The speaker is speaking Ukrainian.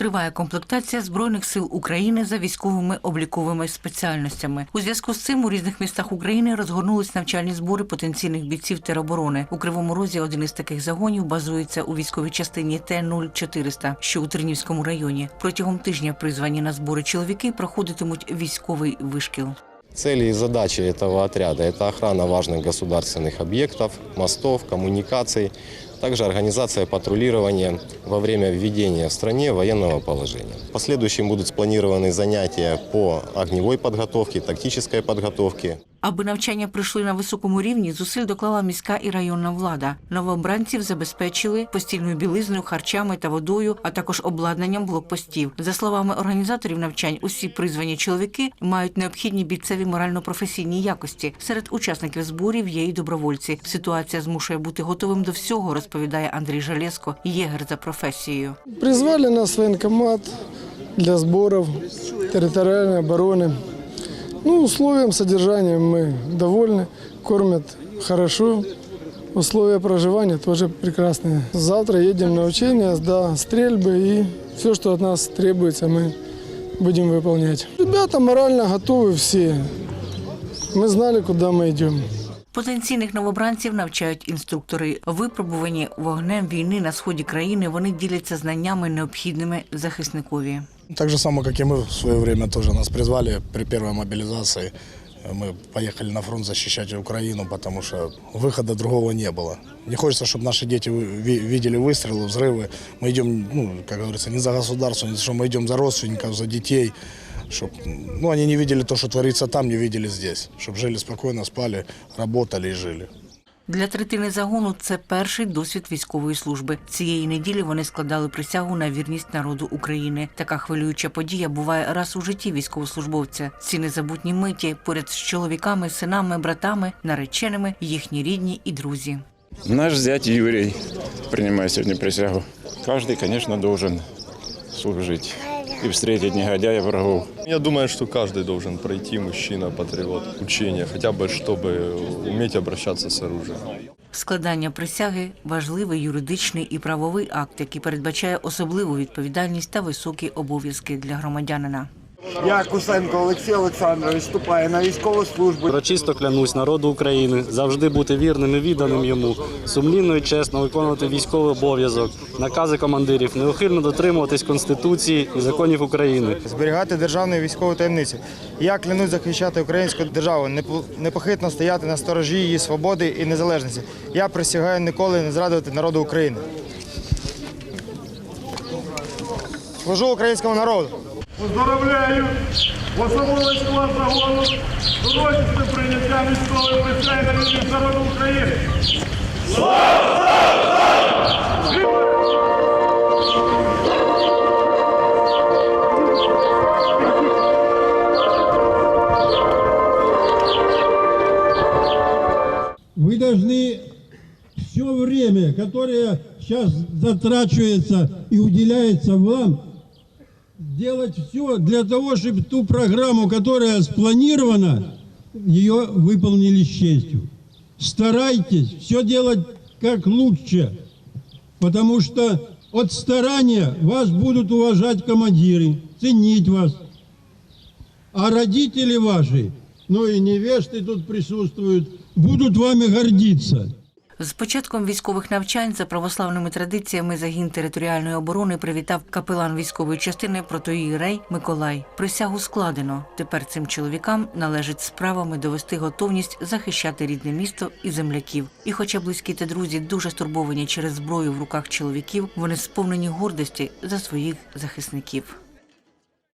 Триває комплектація збройних сил України за військовими обліковими спеціальностями. У зв'язку з цим у різних містах України розгорнулись навчальні збори потенційних бійців тероборони. У Кривому Розі один із таких загонів базується у військовій частині Т-0400, що у Тернівському районі. Протягом тижня призвані на збори чоловіки проходитимуть військовий вишкіл. Цели и задачи этого отряда – это охрана важных государственных объектов, мостов, коммуникаций, также организация патрулирования во время введения в стране военного положения. В последующем будут спланированы занятия по огневой подготовке, тактической подготовке. Аби навчання пройшли на високому рівні, зусиль доклала міська і районна влада. Новообранців забезпечили постільною білизною, харчами та водою, а також обладнанням блокпостів. За словами організаторів навчань, усі призвані чоловіки мають необхідні бійцеві морально-професійні якості. Серед учасників зборів є і добровольці. Ситуація змушує бути готовим до всього, розповідає Андрій Жалєско, єгер за професією. Призвали нас в военкомат для сборов территориальной обороны. Ну, условиям содержания мы довольны, кормят хорошо. Условия проживания тоже прекрасные. Завтра едем на учения, да, стрельбы и все, что от нас требуется, мы будем выполнять. Ребята морально готовы все. Мы знали, куда мы идем. Потенційних новобранців навчають інструктори. Випробувані вогнем війни на сході країни. Вони діляться знаннями необхідними захисникові. Так же само, як і ми в своє время теж нас призвали при першій мобилизации. Мы поехали на фронт защищать Украину, потому что выхода другого не было. Не хочется, чтобы наши дети ви- видели выстрелы, взрывы. Мы идем, ну, как говорится, не за государство, не за что мы идем за родственников, за детей. Чтоб, ну, они не видели то, что творится там, не видели здесь. Чтобы жили спокойно, спали, работали и жили. Для третини загону це перший досвід військової служби. Цієї неділі вони складали присягу на вірність народу України. Така хвилююча подія буває раз у житті військовослужбовця. Ці незабутні миті поряд з чоловіками, синами, братами, нареченими, їхні рідні і друзі. Наш зять Юрий принимает сегодня присягу. Каждый, конечно, должен служить и встретить негодяя врагов. Я думаю, что каждый должен пройти, мужчина, патриот, учение, хотя бы чтобы уметь обращаться с оружием. Складання присяги важливий юридичний і правовий акт, який передбачає особливу відповідальність та високі обов'язки для громадянина. Я Кусенко Олексій Олександрович вступаю на військову службу. Урочисто клянусь народу України завжди бути вірним і відданим йому, сумлінно і чесно виконувати військовий обов'язок, накази командирів, неухильно дотримуватись конституції і законів України. зберігати державну і військову таємницю. Я клянусь захищати українську державу, непохитно стояти на сторожі її свободи і незалежності. Я присягаю ніколи не зрадувати народу України. Служу українському народу. Поздравляю! Особовий склад загону з урочистим прийняттям військової присяги на вірність народу України. Вы должны все время, которое сейчас затрачивается и уделяется вам, делать все для того, чтобы ту программу, которая спланирована, ее выполнили с честью. Старайтесь все делать как лучше, потому что от старания вас будут уважать командиры, ценить вас. А родители ваши, ну и невесты тут присутствуют, будут вами гордиться. З початком військових навчань за православними традиціями загін територіальної оборони привітав капелан військової частини протоїрей Миколай. Присягу складено. Тепер цим чоловікам належить справами довести готовність захищати рідне місто і земляків. І, хоча близькі та друзі дуже стурбовані через зброю в руках чоловіків, вони сповнені гордості за своїх захисників.